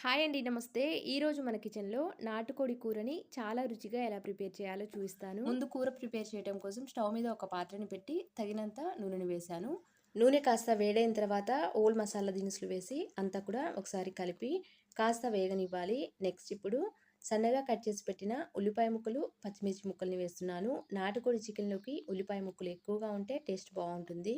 Hi అండి నమస్తే. ఈరోజు మన కిచెన్లో నాటుకోడి కూరని చాలా రుచిగా ఎలా ప్రిపేర్ చేయాలో చూపిస్తాను. ముందు కూర ప్రిపేర్ చేయడం కోసం స్టవ్ మీద ఒక పాత్రని పెట్టి తగినంత నూనెని వేశాను. నూనె కాస్త వేడైన తర్వాత ఓల్ మసాలా దినుసులు వేసి అంతా కూడా ఒకసారి కలిపి కాస్త వేగనివ్వాలి. నెక్స్ట్ ఇప్పుడు సన్నగా కట్ చేసి పెట్టిన ఉల్లిపాయ ముక్కలు పచ్చిమిర్చి ముక్కల్ని వేస్తున్నాను. నాటుకోడి చికెన్లోకి ఉల్లిపాయ ముక్కలు ఎక్కువగా ఉంటే టేస్ట్ బాగుంటుంది.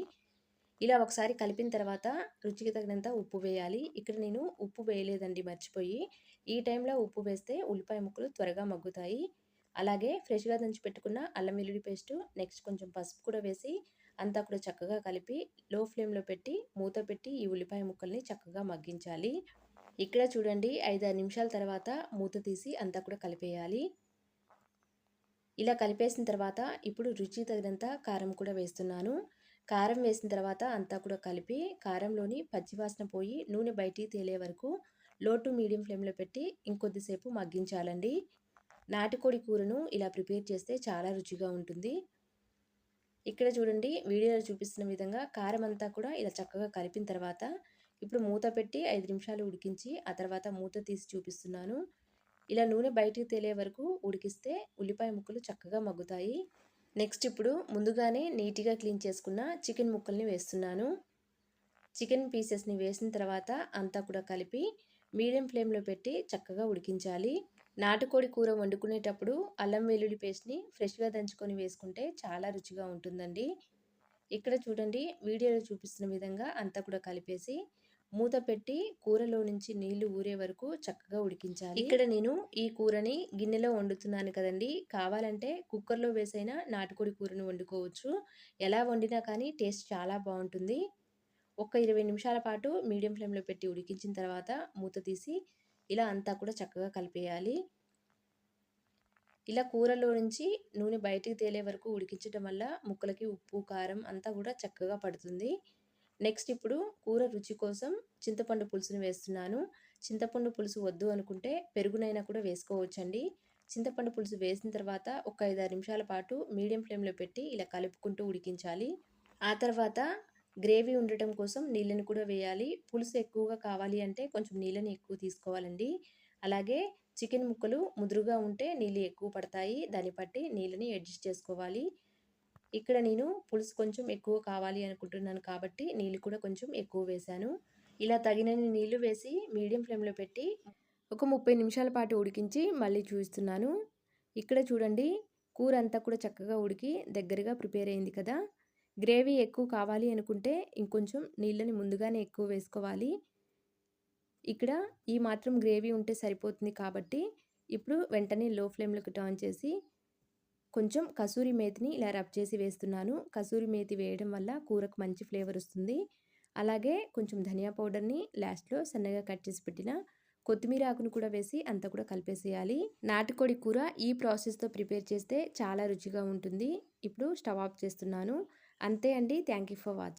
ఇలా ఒకసారి కలిపిన తర్వాత రుచికి తగినంత ఉప్పు వేయాలి. ఇక్కడ నేను ఉప్పు వేయలేదండి మర్చిపోయి. ఈ టైంలో ఉప్పు వేస్తే ఉల్లిపాయ ముక్కలు త్వరగా మగ్గుతాయి. అలాగే ఫ్రెష్గా దంచి పెట్టుకున్న అల్లం వెల్లుల్లి పేస్టు నెక్స్ట్ కొంచెం పసుపు కూడా వేసి అంతా కూడా చక్కగా కలిపి లో ఫ్లేమ్లో పెట్టి మూత పెట్టి ఈ ఉల్లిపాయ ముక్కల్ని చక్కగా మగ్గించాలి. ఇక్కడ చూడండి ఐదారు నిమిషాల తర్వాత మూత తీసి అంతా కూడా కలిపేయాలి. ఇలా కలిపేసిన తర్వాత ఇప్పుడు రుచి తగినంత కారం కూడా వేస్తున్నాను. కారం వేసిన తర్వాత అంతా కూడా కలిపి కారంలోని పచ్చివాసన పోయి నూనె బయటికి తేలే వరకు లో టు మీడియం ఫ్లేమ్లో పెట్టి ఇంకొద్దిసేపు మగ్గించాలండి. నాటుకోడి కూరను ఇలా ప్రిపేర్ చేస్తే చాలా రుచిగా ఉంటుంది. ఇక్కడ చూడండి వీడియోలో చూపిస్తున్న విధంగా కారం అంతా కూడా ఇలా చక్కగా కలిపిన తర్వాత ఇప్పుడు మూత పెట్టి ఐదు నిమిషాలు ఉడికించి ఆ తర్వాత మూత తీసి చూపిస్తున్నాను. ఇలా నూనె బయటికి తేలే వరకు ఉడికిస్తే ఉల్లిపాయ ముక్కలు చక్కగా మగ్గుతాయి. నెక్స్ట్ ఇప్పుడు ముందుగానే నీట్గా క్లీన్ చేసుకున్న చికెన్ ముక్కల్ని వేస్తున్నాను. చికెన్ పీసెస్ని వేసిన తర్వాత అంతా కూడా కలిపి మీడియం ఫ్లేమ్లో పెట్టి చక్కగా ఉడికించాలి. నాటుకోడి కూర వండుకునేటప్పుడు అల్లం వెల్లుల్లి పేస్ట్ని ఫ్రెష్గా దంచుకొని వేసుకుంటే చాలా రుచిగా ఉంటుందండి. ఇక్కడ చూడండి వీడియోలో చూపిస్తున్న విధంగా అంతా కూడా కలిపేసి మూత పెట్టి కూరలో నుంచి నీళ్ళు ఊరే వరకు చక్కగా ఉడికించాలి. ఇక్కడ నేను ఈ కూరని గిన్నెలో వండుతున్నాను కదండి. కావాలంటే కుక్కర్లో వేసైనా నాటుకోడి కూరను వండుకోవచ్చు. ఎలా వండినా కానీ టేస్ట్ చాలా బాగుంటుంది. ఒక ఇరవై నిమిషాల పాటు మీడియం ఫ్లేమ్లో పెట్టి ఉడికించిన తర్వాత మూత తీసి ఇలా అంతా కూడా చక్కగా కలిపేయాలి. ఇలా కూరలో నుంచి నూనె బయటికి తేలే వరకు ఉడికించడం వల్ల ముక్కలకి ఉప్పు కారం అంతా కూడా చక్కగా పడుతుంది. నెక్స్ట్ ఇప్పుడు కూర రుచి కోసం చింతపండు పులుసుని వేస్తున్నాను. చింతపండు పులుసు వద్దు అనుకుంటే పెరుగునైనా కూడా వేసుకోవచ్చండి. చింతపండు పులుసు వేసిన తర్వాత ఒక ఐదారు నిమిషాల పాటు మీడియం ఫ్లేమ్లో పెట్టి ఇలా కలుపుకుంటూ ఉడికించాలి. ఆ తర్వాత గ్రేవీ ఉండటం కోసం నీళ్ళని కూడా వేయాలి. పులుసు ఎక్కువగా కావాలి అంటే కొంచెం నీళ్ళని ఎక్కువ తీసుకోవాలండి. అలాగే చికెన్ ముక్కలు ముదురుగా ఉంటే నీళ్ళు ఎక్కువ పడతాయి. దాన్ని బట్టి నీళ్ళని అడ్జస్ట్ చేసుకోవాలి. ఇక్కడ నేను పులుసు కొంచెం ఎక్కువ కావాలి అనుకుంటున్నాను కాబట్టి నీళ్ళు కూడా కొంచెం ఎక్కువ వేశాను. ఇలా తగినన్ని నీళ్ళు వేసి మీడియం ఫ్లేమ్లో పెట్టి ఒక ముప్పై నిమిషాల పాటు ఉడికించి మళ్ళీ చూస్తున్నాను. ఇక్కడ చూడండి కూర అంతా కూడా చక్కగా ఉడికి దగ్గరగా ప్రిపేర్ అయింది కదా. గ్రేవీ ఎక్కువ కావాలి అనుకుంటే ఇంకొంచెం నీళ్ళని ముందుగానే ఎక్కువ వేసుకోవాలి. ఇక్కడ ఈ మాత్రం గ్రేవీ ఉంటే సరిపోతుంది కాబట్టి ఇప్పుడు వెంటనే లో ఫ్లేమ్లోకి టర్న్ చేసి కొంచెం కసూరి మేతిని ఇలా రబ్ చేసి వేస్తున్నాను. కసూరి మేతి వేయడం వల్ల కూరకు మంచి ఫ్లేవర్ వస్తుంది. అలాగే కొంచెం ధనియా పౌడర్ని లాస్ట్లో సన్నగా కట్ చేసి పెట్టిన కొత్తిమీర ఆకును కూడా వేసి అంతా కూడా కలిపేసేయాలి. నాటుకోడి కూర ఈ ప్రాసెస్తో ప్రిపేర్ చేస్తే చాలా రుచిగా ఉంటుంది. ఇప్పుడు స్టవ్ ఆఫ్ చేస్తున్నాను. అంతే అండి. Thank you for watching